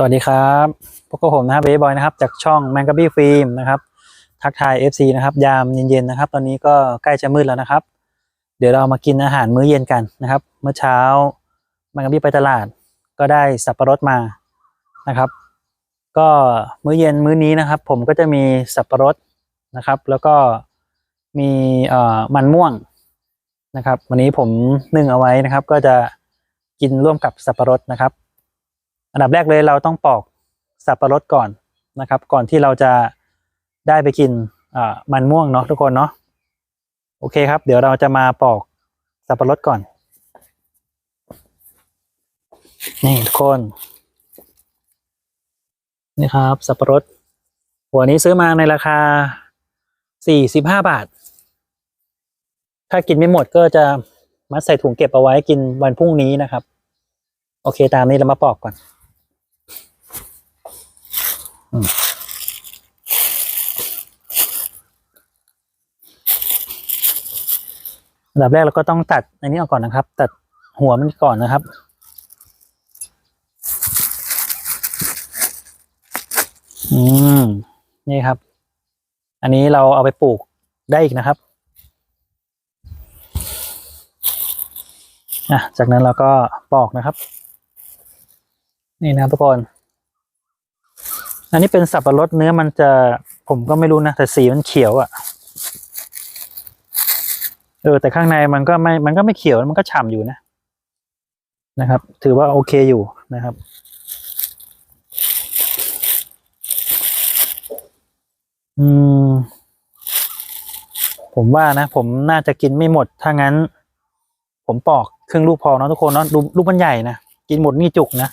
สวัสดีครับพวกบผมนะครับเบย์บอยนะครับ จากช่องแมงก a บี้ฟิล์มนะครับทักทาย FC นะครับ ยามเย็นๆนะครับ ตอนนี้ก็ใกล้จะมืดแล้วนะครับ เดี๋ยวเรามากินอาหารมื้อเย็นกันนะครับ เมื่อเช้าแมงก a บี้ไปตลาด ก็ได้สับปะรดมานะครับ ก็มื้อเย็นมื้อนี้นะครับ ผมก็จะมีสับปะรดนะครับ แล้วก็มีเอ่อมันม่วงนะครับ วันนี้ผมนึ่งเอาไว้นะครับ ก็จะกินร่วมกับสับปะรดนะครับ อันดับแรกเลยเราต้องปอกสับปะรดก่อนนะครับ ก่อนที่เราจะได้ไปกินมันม่วงเนาะทุกคนเนาะโอเคครับ เดี๋ยวเราจะมาปอกสับปะรดก่อน นี่ทุกคนนี่ครับ สับปะรด หัวนี้ซื้อมาในราคาสี่สิบห้าบาท ถ้ากินไม่หมดก็จะมัดใส่ถุงเก็บเอาไว้กินวันพรุ่งนี้นะครับ โอเคตามนี้เรามาปอกก่อน อันดับแรกเราก็ต้องตัดอันนี้ออกก่อนนะครับ ตัดหัวมันก่อนนะครับ อืม นี่ครับ อันนี้เราเอาไปปลูกได้อีกนะครับอะจากนั้นเราก็ปอกนะครับ นี่นะทุกคน อันนี้เป็นสับปะรดเนื้อมันจะผมก็ไม่รู้นะ แต่สีมันเขียวอะ่ะ เออ แต่ข้างในมันก็ไม่ มันก็ไม่เขียวมันก็ฉ่ำอยู่นะ นะครับ ถือว่าโอเคอยู่นะครับ อืม ผมว่านะ ผมน่าจะกินไม่หมด ถ้างั้น ผมปอกครึ่งลูกพอเนาะทุกคนเนาะลูกลูกมันใหญ่นะ กินหมดนี่จุกนะ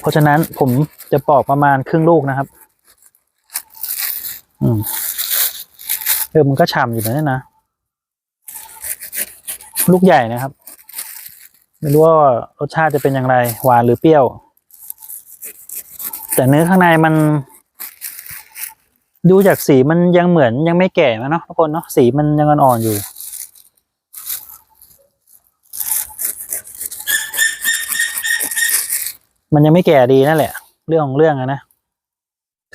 เพราะฉะนั้นผมจะปอกประมาณครึ่งลูกนะครับ อืมเออมันก็ฉ่ำอยู่นะเนี่ยนะ ลูกใหญ่นะครับ ไม่รู้ว่ารสชาติจะเป็นอย่างไร หวานหรือเปรี้ยว แต่เนื้อข้างในมัน ดูจากสีมันยังเหมือนยังไม่แก่นะเนาะทุกคนเนาะสีมันยังอ่อนๆอยู่ มันยังไม่แก่ดีนั่นแหละ เรื่องของเรื่องอะนะ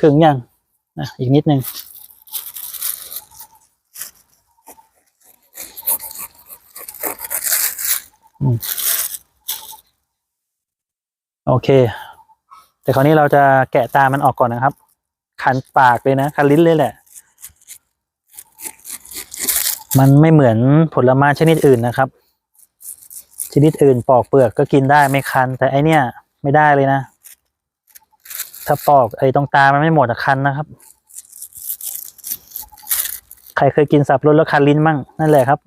ถึงยังนะอีกนิดนึงโอเค แต่คราวนี้เราจะแกะตามันออกก่อนนะครับคันปากเลยนะคันลิ้นเลยแหละ มันไม่เหมือนผลไม้ชนิดอื่นนะครับ ชนิดอื่นปอกเปลือกก็กินได้ไม่คัน แต่ไอเนี้ย ไม่ได้เลยนะ ถ้าปอกไอ้ตรงตามันไม่หมดอะคันนะครับ ใครเคยกินสับปะรดแล้วคันลิ้นมั่งนั่นแหละครับ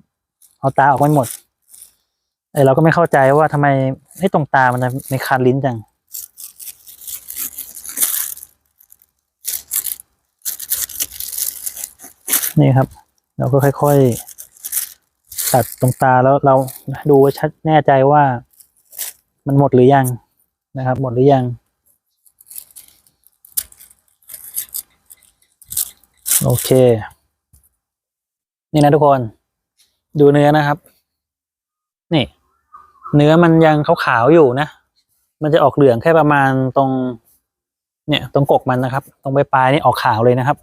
เอาตาออกไม่หมดไอเราก็ไม่เข้าใจว่าทำไมไอ้ตรงตามันไม่คันลิ้นจังนี่ครับ เราก็ค่อยๆ ตัดตรงตาแล้วเราดูว่าชัดแน่ใจว่ามันหมดหรือยัง นะครับ หมดหรือยัง โอเค นี่นะทุกคน ดูเนื้อนะครับ นี่ เนื้อมันยังขาวๆอยู่นะ มันจะออกเหลืองแค่ประมาณตรง เนี่ย ตรงกกมันนะครับ ตรงปลายๆนี่ออกขาวเลยนะครับ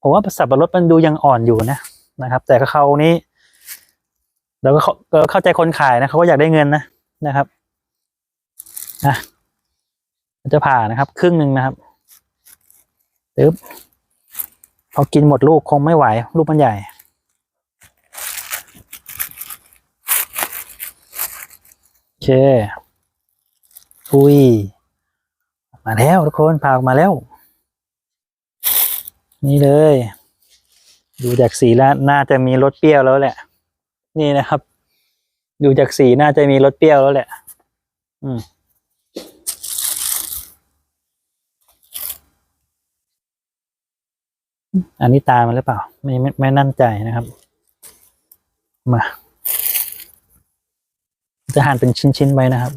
ผมว่าสับปะรดมันดูยังอ่อนอยู่นะนะครับ แต่เขานี้เราก็เข้าก็เข้าใจคนขายนะเขาก็อยากได้เงินนะนะครับ นะมันจะผ่านะครับ ครึ่งหนึ่งนะครับปึ๊บพอกินหมดลูกคงไม่ไหว ลูกมันใหญ่โอเคอุ้ยมาแล้วทุกคนพาออกมาแล้ว นี่เลย ดูจากสีแล้วน่าจะมีรสเปรี้ยวแล้วแหละ นี่นะครับ ดูจากสีน่าจะมีรสเปรี้ยวแล้วแหละ อืม อันนี้ตามันหรือเปล่า ไม่ไม่ไม่นั่นใจนะครับ มา จะหั่นเป็นชิ้นๆไว้นะครับ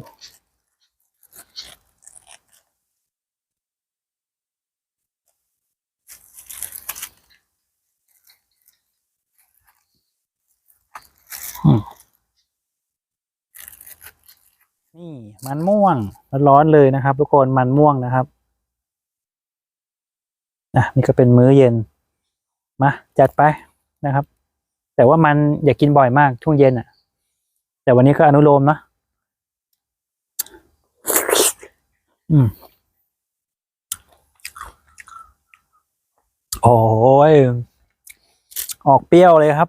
นี่มันม่วงร้อนเลยนะครับ ทุกคนมันม่วงนะครับ อะนี่ก็เป็นมื้อเย็นมาจัดไปนะครับ แต่ว่ามันอย่ากกินบ่อยมากช่วงเย็นอะ แต่วันนี้ก็อนุโลมนะอืมโอ้ยออกเปรี้ยวเลยครับ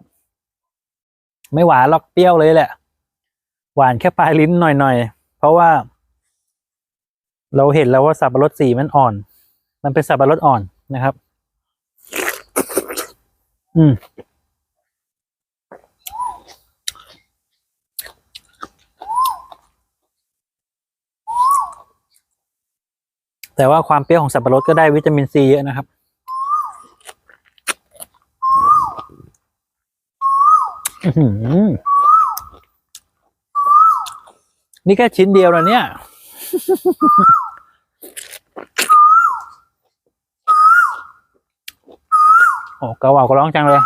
ไม่หวานหรอกเปรี้ยวเลยแหละ หวานแค่ปลายลิ้นหน่อยๆ เพราะว่า เราเห็นแล้วว่าสับปะรดสีมันอ่อน มันเป็นสับปะรดอ่อน นะครับ อืม แต่ว่าความเปรี้ยวของสับปะรดก็ได้วิตามินซีเยอะนะครับนี่แค่ชิ้นเดียวนะเนี่ย อ้เกาเหวาก็ร้องจังเลย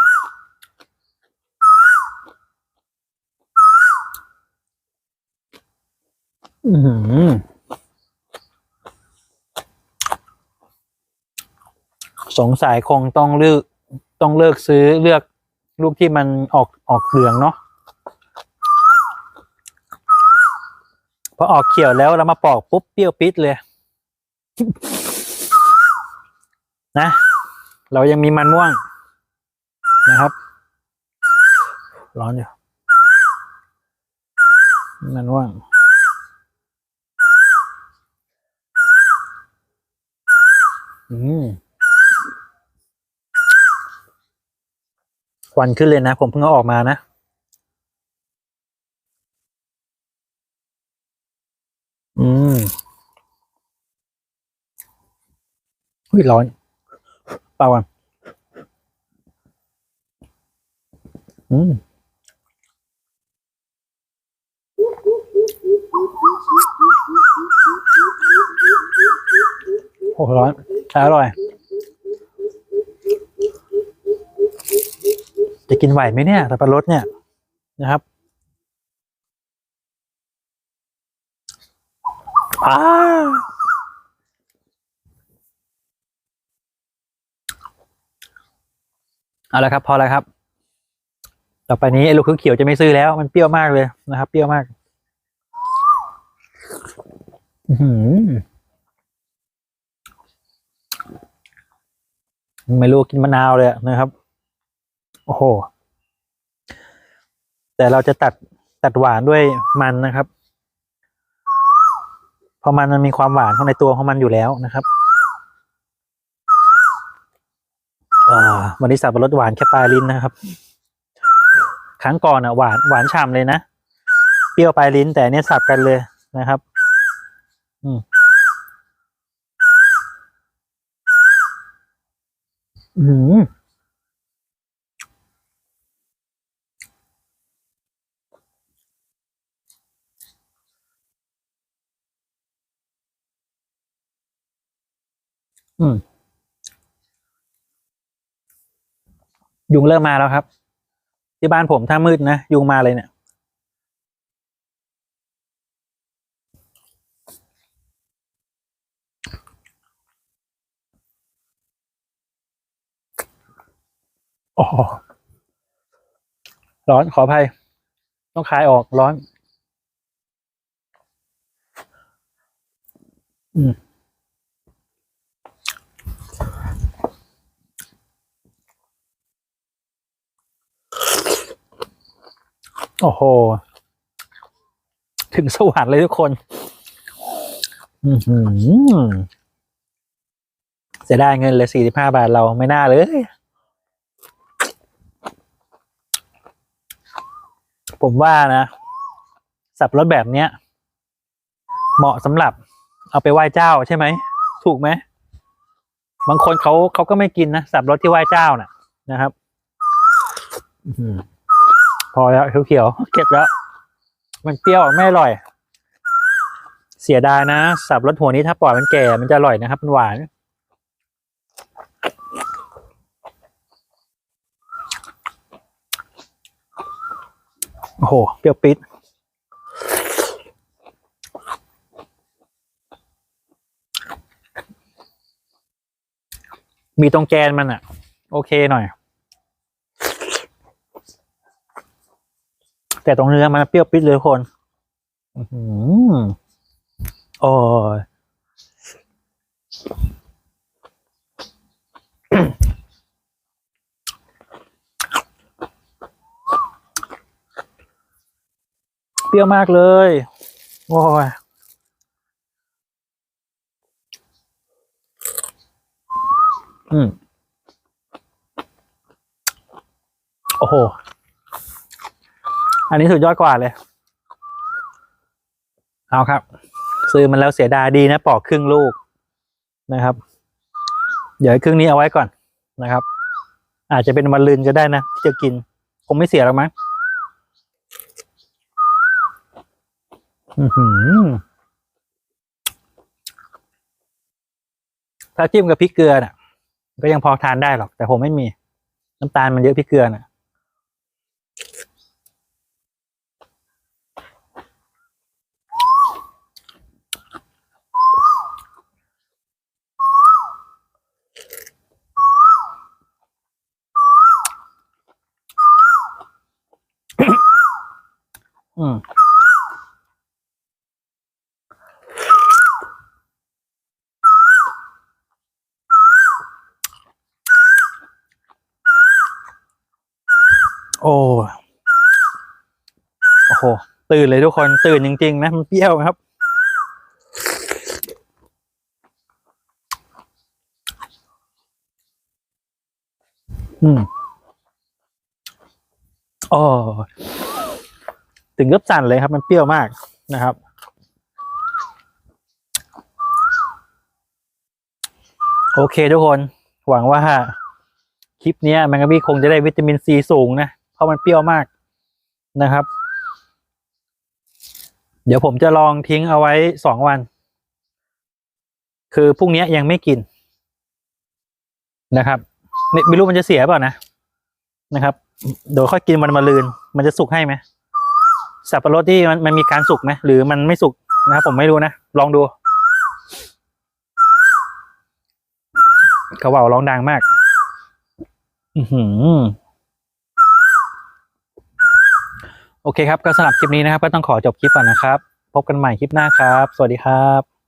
อือหือสงสัยคงต้องเลือกต้องเลือกซื้อเลือกลูกที่มันออกออกเหลืองเนาะพอออกเขียวแล้วเรามาปอกปุ๊บเปรี้ยวปิดเลย นะ เรายังมีมันม่วง นะครับ ร้อนอยู่มันม่วงอืมควันขึ้นเลยนะ ผมเพิ่งเอาออกมานะอืมอุ้ยร้อนเปล่าก่อน อืมโอ้ร้อนใช่อร่อย จะกินไหวไหมเนี่ยสับปะรดเนี่ยนะครับอ้าเอาละครับ พอแล้วครับ ต่อไปนี้ไอ้ลูกเขียวจะไม่ซื้อแล้ว มันเปรี้ยวมากเลยนะครับ เปรี้ยวมากไม่รู้กินมะนาวเลยนะครับ โอ้โห แต่เราจะตัดตัดหวานด้วยมันนะครับ เพราะมันมันมีความหวานของในตัวของมันอยู่แล้วนะครับวันนี้สับปะรดหวานแค่ปลายลิ้นนะครับ ครั้งก่อนอะหวานหวานฉ่ำเลยนะ เปรี้ยวปลายลิ้นแต่เนี่ยสับกันเลยนะครับ อืมอืมอืมยุงเริ่มมาแล้วครับ ที่บ้านผมถ้ามืดนะ ยุงมาเลยเนี่ยอ้โหร้อนขออภัย ต้องคลายออกร้อน อืม โอ้โห ถึงสวรรค์เลยทุกคน อือหือเสียดายเงินเลยสี่สิบห้าบาทเราไม่น่าเลย ผมว่านะ สับรถแบบเนี้ย เหมาะสำหรับ เอาไปไหว้เจ้าใช่ไหม ถูกไหม บางคนเขาเขาก็ไม่กินนะ สับรถที่ไหว้เจ้าน่ะ นะครับ อือหือ พอแล้วเขียวๆเก็บแล้ว มันเปรี้ยวไม่อร่อย เสียดายนะ สับรถหัวนี้ถ้าปล่อยมันแก่มันจะอร่อยนะครับมันหวานโอ้โหเปรี้ยวปิดมีตรงแกนมันอะโอเคหน่อย แต่ตรงเนื้อมันเปรี้ยวปิดเลยทุกคนอือหือโอ้ยเปรี้ยวมากเลย โอ้ยอืม โอ้โห อันนี้สุดยอดกว่าเลย เอาครับ ซื้อมันแล้วเสียดายดีนะปอกครึ่งลูกนะครับ เดี๋ยวครึ่งนี้เอาไว้ก่อนนะครับ อาจจะเป็นวันลืนก็ได้นะที่จะกิน คงไม่เสียหรอกมั้งถ้าจิ้มกับพริกเกลือน่ะ ก็ยังพอทานได้หรอก แต่ผมไม่มี น้ำตาลมันเยอะพริกเกลือน่ะ อืมโอ้โอ้โห ตื่นเลยทุกคน ตื่นจริง ๆ นะ มันเปรี้ยวครับ อืมโอ้ ถึงกับสั่นเลยครับ มันเปรี้ยวมากนะครับ โอเคทุกคน หวังว่าคลิปนี้แมงกะบี้คงจะได้วิตามินซีสูงนะ เพราะมันเปรี้ยวมากนะครับ เดี๋ยวผมจะลองทิ้งเอาไว้สองวัน คือพรุ่งนี้ยังไม่กินนะครับไม่ไม่รู้มันจะเสียเปล่านะนะครับ เดี๋ยวค่อยกินวันมะรืน มันจะสุกให้ไหม สับปะรดที่มันมันมีการสุกไหมหรือมันไม่สุกนะครับผมไม่รู้นะลองดูกระว่าร้องดังมากอือหือโอเคครับก็สำหรับคลิปนี้นะครับ ก็ต้องขอจบคลิปก่อนนะครับ พบกันใหม่คลิปหน้าครับ สวัสดีครับ